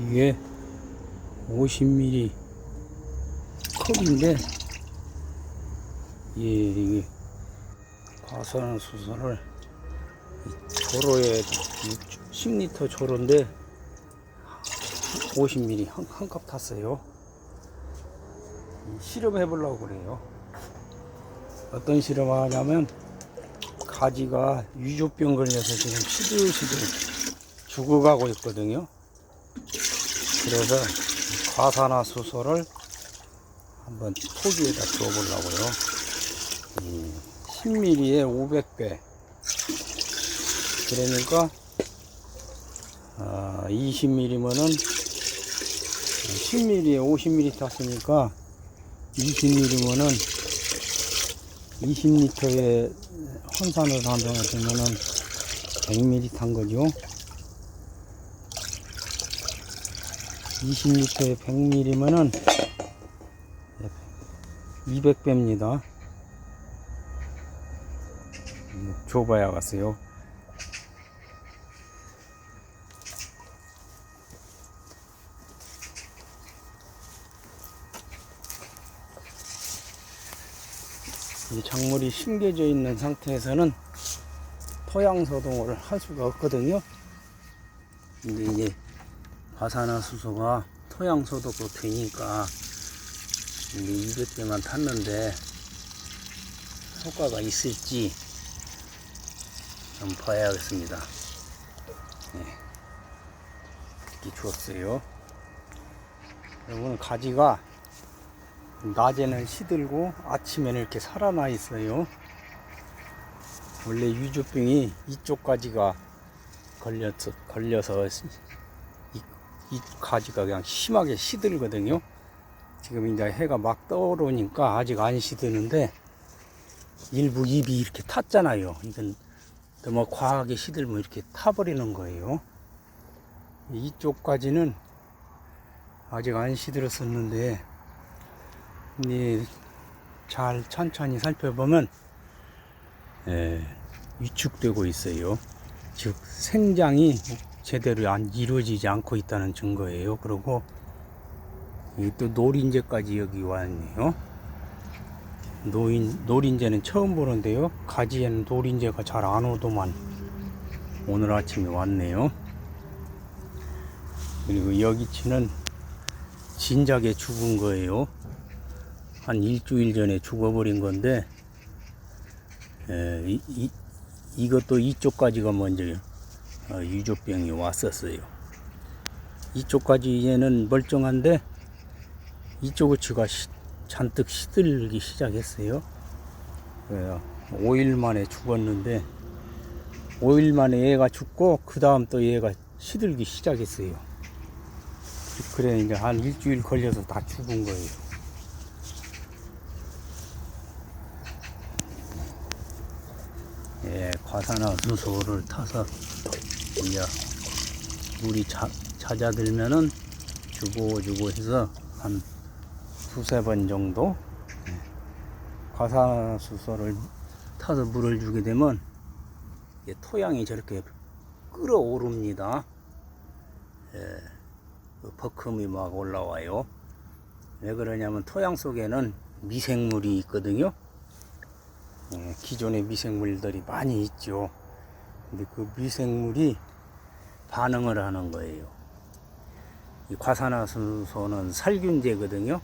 이게 50mm 컵인데 예, 이게 과산화 수소를 이 조로에 10리터 조로인데 50mm 한, 한 컵 탔어요. 실험해 보려고 그래요. 어떤 실험 하냐면 가지가 유조병 걸려서 지금 시들시들 죽어가고 있거든요. 그래서 과산화 수소를 한번 토기에다 주어보려고요. 10mm에 500배. 그러니까 아, 20mm면은 10mm에 50mm 탔으니까 20mm면은 20리터의 혼산을 한다고 되면은 100mm 탄 거죠. 20리터에 100mm면은 200배입니다. 줘봐야겠어요. 이 작물이 심겨져 있는 상태에서는 토양 소동을 할 수가 없거든요. 근데 이제 과산화 수소가 토양 소독도 되니까 이제 200개만 탔는데 효과가 있을지 좀 봐야겠습니다. 네. 이렇게 주었어요. 여러분 가지가 낮에는 시들고 아침에는 이렇게 살아나 있어요. 원래 유조병이 이쪽 가지가 걸려서, 걸려서 이, 이 가지가 그냥 심하게 시들거든요. 지금 이제 해가 막 떠오르니까 아직 안 시드는데 일부 잎이 이렇게 탔잖아요. 이건 너무 과하게 시들면 이렇게 타버리는 거예요. 이쪽까지는 아직 안 시들었었는데 네, 잘 천천히 살펴보면 예, 위축되고 있어요. 즉 생장이 제대로 안 이루어지지 않고 있다는 증거예요. 그리고 이또 노린재까지 여기 왔네요. 노인 노린재는 처음 보는데요. 가지에는 노린재가 잘 안 오더만 오늘 아침에 왔네요. 그리고 여기치는 진작에 죽은 거예요. 한 일주일 전에 죽어버린 건데 에, 이, 이, 이것도 이쪽까지가 먼저 어, 유조병이 왔었어요. 이쪽까지는 멀쩡한데 이쪽으치가 시, 잔뜩 시들기 시작했어요. 그래요. 5일 만에 죽었는데 5일 만에 얘가 죽고 그 다음 또 얘가 시들기 시작했어요. 그래 이제 한 일주일 걸려서 다 죽은 거예요. 예, 과산화 수소를 타서 이제 물이 자, 잦아들면은 주고 주고 해서 한 두세 번 정도 예, 과산화 수소를 타서 물을 주게 되면 토양이 저렇게 끓어오릅니다. 예, 그 버금이 막 올라와요. 왜 그러냐면 토양 속에는 미생물이 있거든요. 예, 기존의 미생물들이 많이 있죠. 근데 그 미생물이 반응을 하는 거예요. 이 과산화수소는 살균제거든요.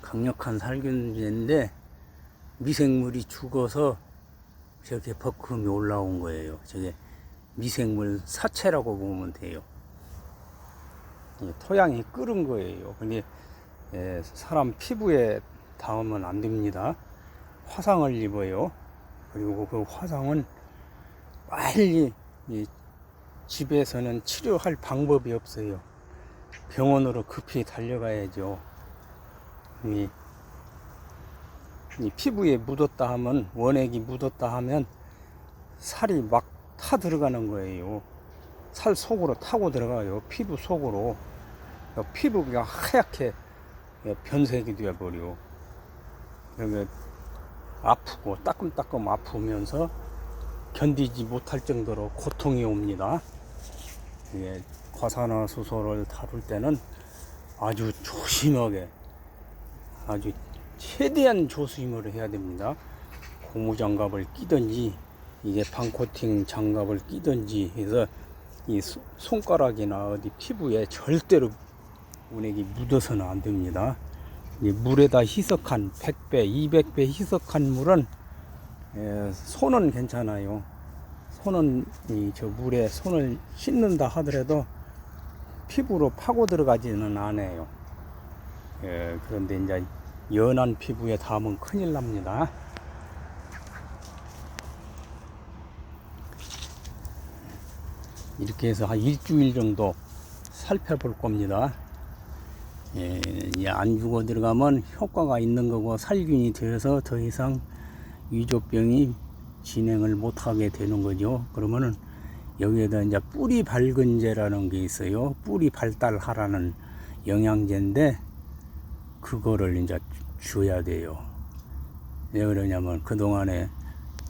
강력한 살균제인데 미생물이 죽어서 저렇게 버금이 올라온 거예요. 저게 미생물 사체라고 보면 돼요. 예, 토양이 끓은 거예요. 근데 예, 사람 피부에 닿으면 안 됩니다. 화상을 입어요. 그리고 그 화상은 빨리 이 집에서는 치료할 방법이 없어요. 병원으로 급히 달려가야죠. 이, 이 피부에 묻었다 하면 원액이 묻었다 하면 살이 막 타 들어가는 거예요. 살 속으로 타고 들어가요. 피부 속으로. 피부가 하얗게 변색이 되어버려. 그러면 아프고 따끔따끔 아프면서 견디지 못할 정도로 고통이 옵니다. 이게 과산화수소를 다룰 때는 아주 조심하게 아주 최대한 조심을 해야 됩니다. 고무 장갑을 끼든지 이게 방코팅 장갑을 끼든지 해서 이 소- 손가락이나 어디 피부에 절대로 운액이 묻어서는 안 됩니다. 이 물에다 희석한 100배, 200배 희석한 물은 에, 손은 괜찮아요. 손은 이 저 물에 손을 씻는다 하더라도 피부로 파고 들어가지는 않아요. 예, 그런데 이제 연한 피부에 닿으면 큰일 납니다. 이렇게 해서 한 일주일 정도 살펴볼 겁니다. 예, 안 죽어 들어가면 효과가 있는 거고 살균이 되어서 더 이상 위조병이 진행을 못하게 되는 거죠. 그러면은 여기에다 이제 뿌리 밝은제라는 게 있어요. 뿌리 발달하라는 영양제인데 그거를 이제 줘야 돼요. 왜 그러냐면 그동안에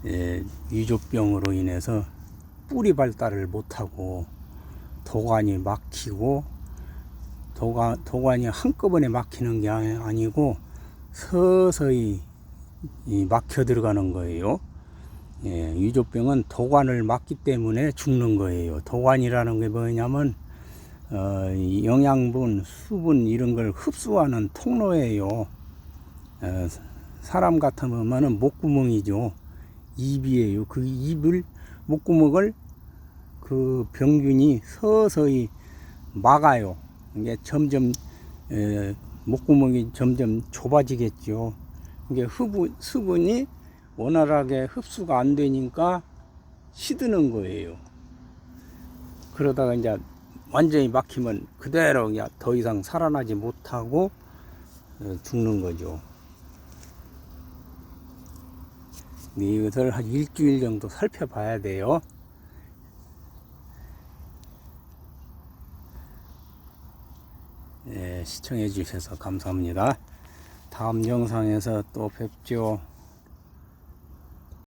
예, 위조병으로 인해서 뿌리 발달을 못하고 도관이 막히고 도관, 도관이 한꺼번에 막히는 게 아니- 아니고 서서히 이 막혀 들어가는 거예요. 예, 위조병은 도관을 막기 때문에 죽는 거예요. 도관이라는 게 뭐냐면 어, 이 영양분, 수분 이런 걸 흡수하는 통로예요. 어, 사람 같으면은 목구멍이죠. 입이에요. 그 입을 목구멍을 그 병균이 서서히 막아요. 이게 점점 에, 목구멍이 점점 좁아지겠죠. 이게 흡부, 수분이 원활하게 흡수가 안 되니까 시드는 거예요. 그러다가 이제 완전히 막히면 그대로 그냥 더 이상 살아나지 못하고 어, 죽는 거죠. 이것을 한 일주일 정도 살펴봐야 돼요. 네, 시청해 주셔서 감사합니다. 다음 영상에서 또 뵙죠.